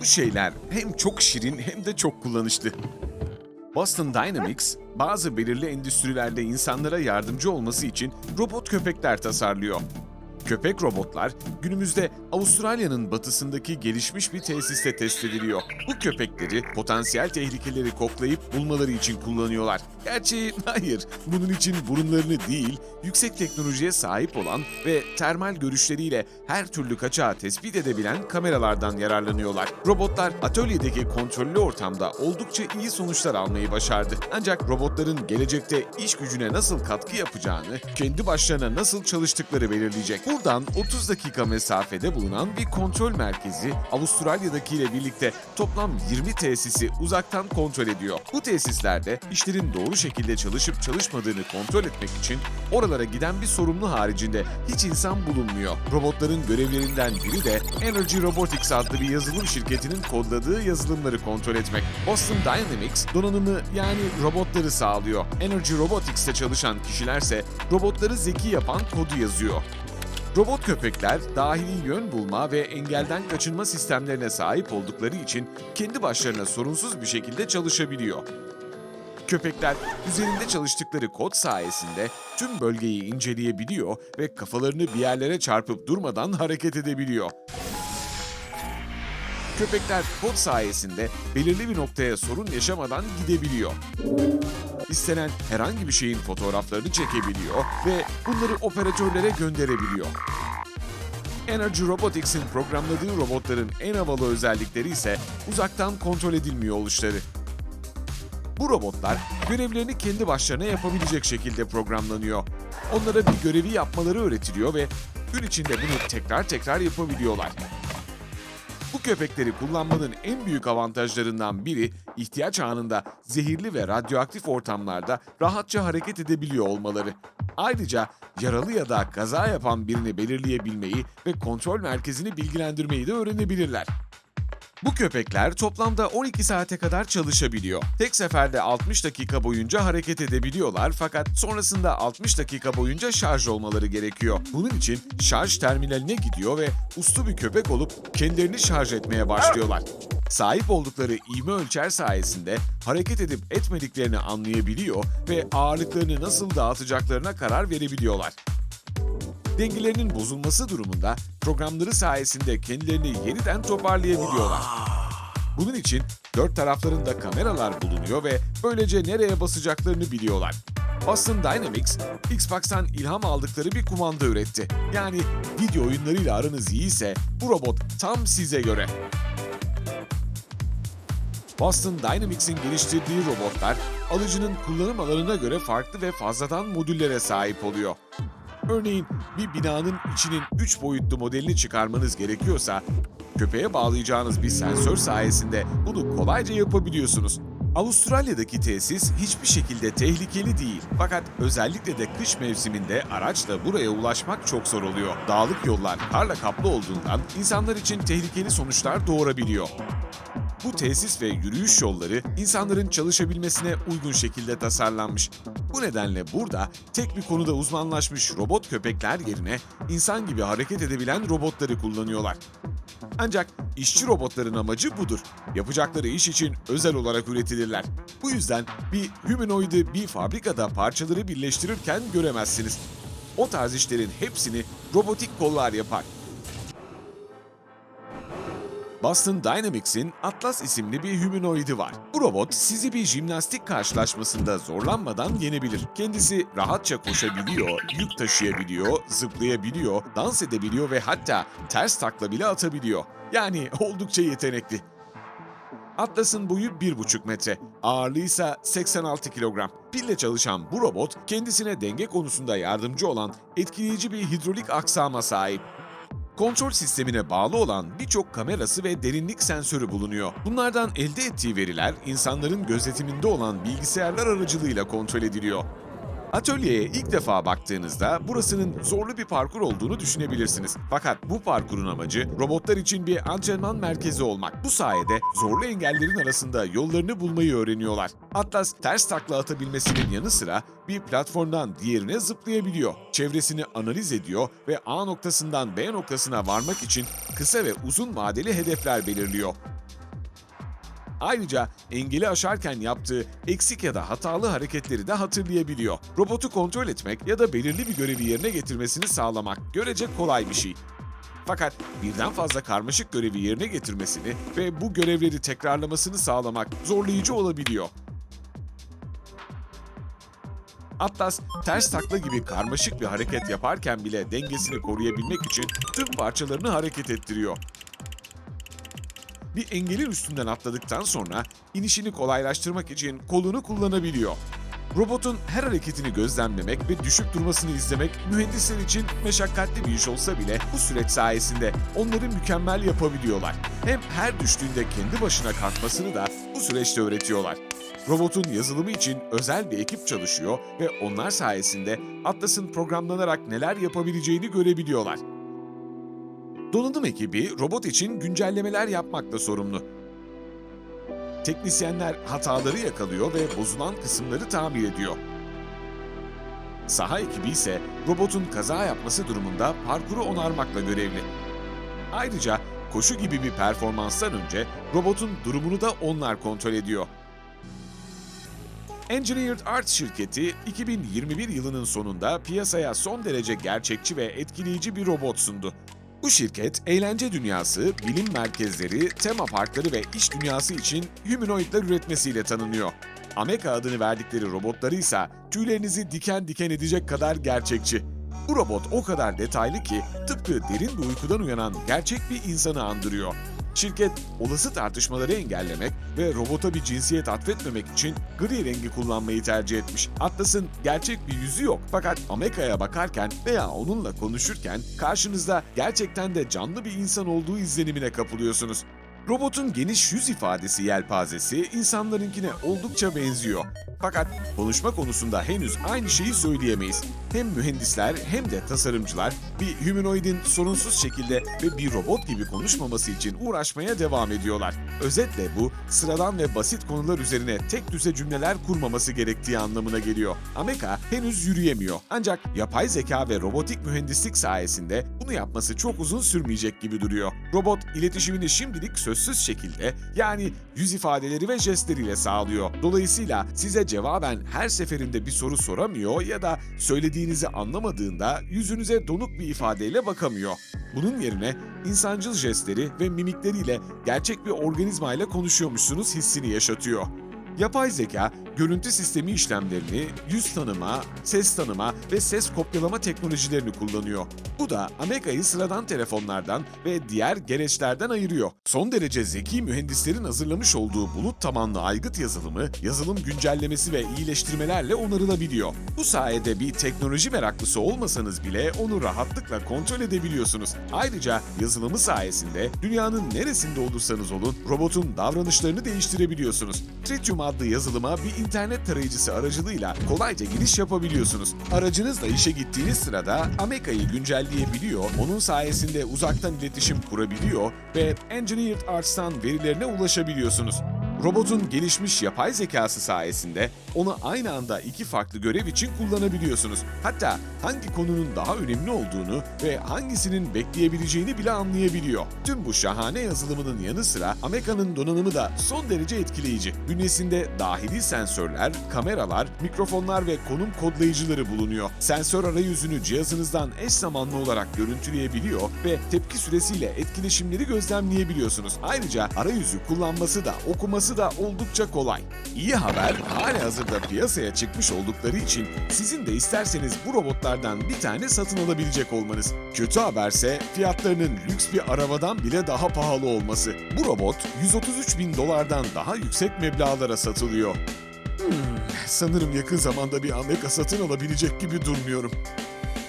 Bu şeyler hem çok şirin hem de çok kullanışlı. Boston Dynamics, bazı belirli endüstrilerde insanlara yardımcı olması için robot köpekler tasarlıyor. Köpek robotlar günümüzde Avustralya'nın batısındaki gelişmiş bir tesiste test ediliyor. Bu köpekleri potansiyel tehlikeleri koklayıp bulmaları için kullanıyorlar. Gerçi hayır, bunun için burunlarını değil, yüksek teknolojiye sahip olan ve termal görüşleriyle her türlü kaçağı tespit edebilen kameralardan yararlanıyorlar. Robotlar atölyedeki kontrollü ortamda oldukça iyi sonuçlar almayı başardı. Ancak robotların gelecekte iş gücüne nasıl katkı yapacağını, kendi başlarına nasıl çalıştıkları belirleyecek. Buradan 30 dakika mesafede bulunan bir kontrol merkezi Avustralya'dakiyle birlikte toplam 20 tesisi uzaktan kontrol ediyor. Bu tesislerde işlerin doğru şekilde çalışıp çalışmadığını kontrol etmek için oralara giden bir sorumlu haricinde hiç insan bulunmuyor. Robotların görevlerinden biri de Energy Robotics adlı bir yazılım şirketinin kodladığı yazılımları kontrol etmek. Boston Dynamics donanımı yani robotları sağlıyor. Energy Robotics'te çalışan kişilerse robotları zeki yapan kodu yazıyor. Robot köpekler dahili yön bulma ve engelden kaçınma sistemlerine sahip oldukları için kendi başlarına sorunsuz bir şekilde çalışabiliyor. Köpekler üzerinde çalıştıkları kod sayesinde tüm bölgeyi inceleyebiliyor ve kafalarını bir yerlere çarpıp durmadan hareket edebiliyor. Köpekler kod sayesinde belirli bir noktaya sorun yaşamadan gidebiliyor. İstenen herhangi bir şeyin fotoğraflarını çekebiliyor ve bunları operatörlere gönderebiliyor. Energy Robotics'in programladığı robotların en havalı özellikleri ise uzaktan kontrol edilmiyor oluşları. Bu robotlar görevlerini kendi başlarına yapabilecek şekilde programlanıyor. Onlara bir görevi yapmaları öğretiliyor ve gün içinde bunu tekrar tekrar yapabiliyorlar. Bu köpekleri kullanmanın en büyük avantajlarından biri ihtiyaç anında zehirli ve radyoaktif ortamlarda rahatça hareket edebiliyor olmaları. Ayrıca yaralı ya da kaza yapan birini belirleyebilmeyi ve kontrol merkezini bilgilendirmeyi de öğrenebilirler. Bu köpekler toplamda 12 saate kadar çalışabiliyor. Tek seferde 60 dakika boyunca hareket edebiliyorlar fakat sonrasında 60 dakika boyunca şarj olmaları gerekiyor. Bunun için şarj terminaline gidiyor ve uslu bir köpek olup kendilerini şarj etmeye başlıyorlar. Sahip oldukları ivme ölçer sayesinde hareket edip etmediklerini anlayabiliyor ve ağırlıklarını nasıl dağıtacaklarına karar verebiliyorlar. Dengelerinin bozulması durumunda programları sayesinde kendilerini yeniden toparlayabiliyorlar. Bunun için dört taraflarında kameralar bulunuyor ve böylece nereye basacaklarını biliyorlar. Boston Dynamics, Xbox'tan ilham aldıkları bir kumanda üretti. Yani video oyunlarıyla aranız iyiyse bu robot tam size göre. Boston Dynamics'in geliştirdiği robotlar alıcının kullanım alanına göre farklı ve fazladan modüllere sahip oluyor. Örneğin bir binanın içinin 3 boyutlu modelini çıkarmanız gerekiyorsa, köpeğe bağlayacağınız bir sensör sayesinde bunu kolayca yapabiliyorsunuz. Avustralya'daki tesis hiçbir şekilde tehlikeli değil. Fakat özellikle de kış mevsiminde araçla buraya ulaşmak çok zor oluyor. Dağlık yollar karla kaplı olduğundan insanlar için tehlikeli sonuçlar doğurabiliyor. Bu tesis ve yürüyüş yolları insanların çalışabilmesine uygun şekilde tasarlanmış. Bu nedenle burada tek bir konuda uzmanlaşmış robot köpekler yerine insan gibi hareket edebilen robotları kullanıyorlar. Ancak işçi robotların amacı budur. Yapacakları iş için özel olarak üretilirler. Bu yüzden bir humanoidi bir fabrikada parçaları birleştirirken göremezsiniz. O tarz işlerin hepsini robotik kollar yapar. Boston Dynamics'in Atlas isimli bir humanoidi var. Bu robot sizi bir jimnastik karşılaşmasında zorlanmadan yenebilir. Kendisi rahatça koşabiliyor, yük taşıyabiliyor, zıplayabiliyor, dans edebiliyor ve hatta ters takla bile atabiliyor. Yani oldukça yetenekli. Atlas'ın boyu 1,5 metre, ağırlığı ise 86 kilogram. Pille çalışan bu robot kendisine denge konusunda yardımcı olan etkileyici bir hidrolik aksama sahip. Kontrol sistemine bağlı olan birçok kamerası ve derinlik sensörü bulunuyor. Bunlardan elde ettiği veriler insanların gözetiminde olan bilgisayarlar aracılığıyla kontrol ediliyor. Atölyeye ilk defa baktığınızda burasının zorlu bir parkur olduğunu düşünebilirsiniz. Fakat bu parkurun amacı robotlar için bir antrenman merkezi olmak. Bu sayede zorlu engellerin arasında yollarını bulmayı öğreniyorlar. Atlas ters takla atabilmesinin yanı sıra bir platformdan diğerine zıplayabiliyor. Çevresini analiz ediyor ve A noktasından B noktasına varmak için kısa ve uzun vadeli hedefler belirliyor. Ayrıca engeli aşarken yaptığı eksik ya da hatalı hareketleri de hatırlayabiliyor. Robotu kontrol etmek ya da belirli bir görevi yerine getirmesini sağlamak görece kolay bir şey. Fakat birden fazla karmaşık görevi yerine getirmesini ve bu görevleri tekrarlamasını sağlamak zorlayıcı olabiliyor. Atlas, ters takla gibi karmaşık bir hareket yaparken bile dengesini koruyabilmek için tüm parçalarını hareket ettiriyor. Bir engelin üstünden atladıktan sonra inişini kolaylaştırmak için kolunu kullanabiliyor. Robotun her hareketini gözlemlemek ve düşüp durmasını izlemek mühendisler için meşakkatli bir iş olsa bile bu süreç sayesinde onları mükemmel yapabiliyorlar. Hem her düştüğünde kendi başına kalkmasını da bu süreçte öğretiyorlar. Robotun yazılımı için özel bir ekip çalışıyor ve onlar sayesinde Atlas'ın programlanarak neler yapabileceğini görebiliyorlar. Donanım ekibi robot için güncellemeler yapmakla sorumlu. Teknisyenler hataları yakalıyor ve bozulan kısımları tamir ediyor. Saha ekibi ise robotun kaza yapması durumunda parkuru onarmakla görevli. Ayrıca koşu gibi bir performanstan önce robotun durumunu da onlar kontrol ediyor. Engineered Arts şirketi 2021 yılının sonunda piyasaya son derece gerçekçi ve etkileyici bir robot sundu. Bu şirket, eğlence dünyası, bilim merkezleri, tema parkları ve iş dünyası için humanoidler üretmesiyle tanınıyor. Ameka adını verdikleri robotları ise tüylerinizi diken diken edecek kadar gerçekçi. Bu robot o kadar detaylı ki tıpkı derin bir uykudan uyanan gerçek bir insanı andırıyor. Şirket olası tartışmaları engellemek ve robota bir cinsiyet atfetmemek için gri rengi kullanmayı tercih etmiş. Atlas'ın gerçek bir yüzü yok fakat Ameka'ya bakarken veya onunla konuşurken karşınızda gerçekten de canlı bir insan olduğu izlenimine kapılıyorsunuz. Robotun geniş yüz ifadesi yelpazesi insanlarınkine oldukça benziyor. Fakat konuşma konusunda henüz aynı şeyi söyleyemeyiz. Hem mühendisler hem de tasarımcılar bir humanoidin sorunsuz şekilde ve bir robot gibi konuşmaması için uğraşmaya devam ediyorlar. Özetle bu, sıradan ve basit konular üzerine tek düze cümleler kurmaması gerektiği anlamına geliyor. Ameka henüz yürüyemiyor. Ancak yapay zeka ve robotik mühendislik sayesinde bunu yapması çok uzun sürmeyecek gibi duruyor. Robot iletişimini şimdilik sözsüz şekilde yani yüz ifadeleri ve jestleriyle sağlıyor. Dolayısıyla size cevaben her seferinde bir soru soramıyor ya da söylediğinizi anlamadığında yüzünüze donuk bir ifadeyle bakamıyor. Bunun yerine insancıl jestleri ve mimikleriyle gerçek bir organizmayla konuşuyormuşsunuz hissini yaşatıyor. Yapay zeka, görüntü sistemi işlemlerini, yüz tanıma, ses tanıma ve ses kopyalama teknolojilerini kullanıyor. Bu da Ameka'yı sıradan telefonlardan ve diğer gereçlerden ayırıyor. Son derece zeki mühendislerin hazırlamış olduğu bulut tabanlı aygıt yazılımı, yazılım güncellemesi ve iyileştirmelerle onarılabiliyor. Bu sayede bir teknoloji meraklısı olmasanız bile onu rahatlıkla kontrol edebiliyorsunuz. Ayrıca yazılımı sayesinde dünyanın neresinde olursanız olun robotun davranışlarını değiştirebiliyorsunuz. Tritium adlı yazılıma bir internet tarayıcısı aracılığıyla kolayca giriş yapabiliyorsunuz. Aracınızla işe gittiğiniz sırada Ameka'yı güncelleyebiliyor, onun sayesinde uzaktan iletişim kurabiliyor ve Engineered Arts'tan verilerine ulaşabiliyorsunuz. Robotun gelişmiş yapay zekası sayesinde onu aynı anda iki farklı görev için kullanabiliyorsunuz. Hatta hangi konunun daha önemli olduğunu ve hangisinin bekleyebileceğini bile anlayabiliyor. Tüm bu şahane yazılımının yanı sıra Ameka'nın donanımı da son derece etkileyici. Bünyesinde dahili sensörler, kameralar, mikrofonlar ve konum kodlayıcıları bulunuyor. Sensör arayüzünü cihazınızdan eş zamanlı olarak görüntüleyebiliyor ve tepki süresiyle etkileşimleri gözlemleyebiliyorsunuz. Ayrıca arayüzü kullanması da okuması da oldukça kolay. İyi haber hali hazırda piyasaya çıkmış oldukları için sizin de isterseniz bu robotlardan bir tane satın alabilecek olmanız. Kötü haberse fiyatlarının lüks bir arabadan bile daha pahalı olması. Bu robot 133 bin dolardan daha yüksek meblağlara satılıyor. Hmm, sanırım yakın zamanda bir Ameka satın alabilecek gibi durmuyorum.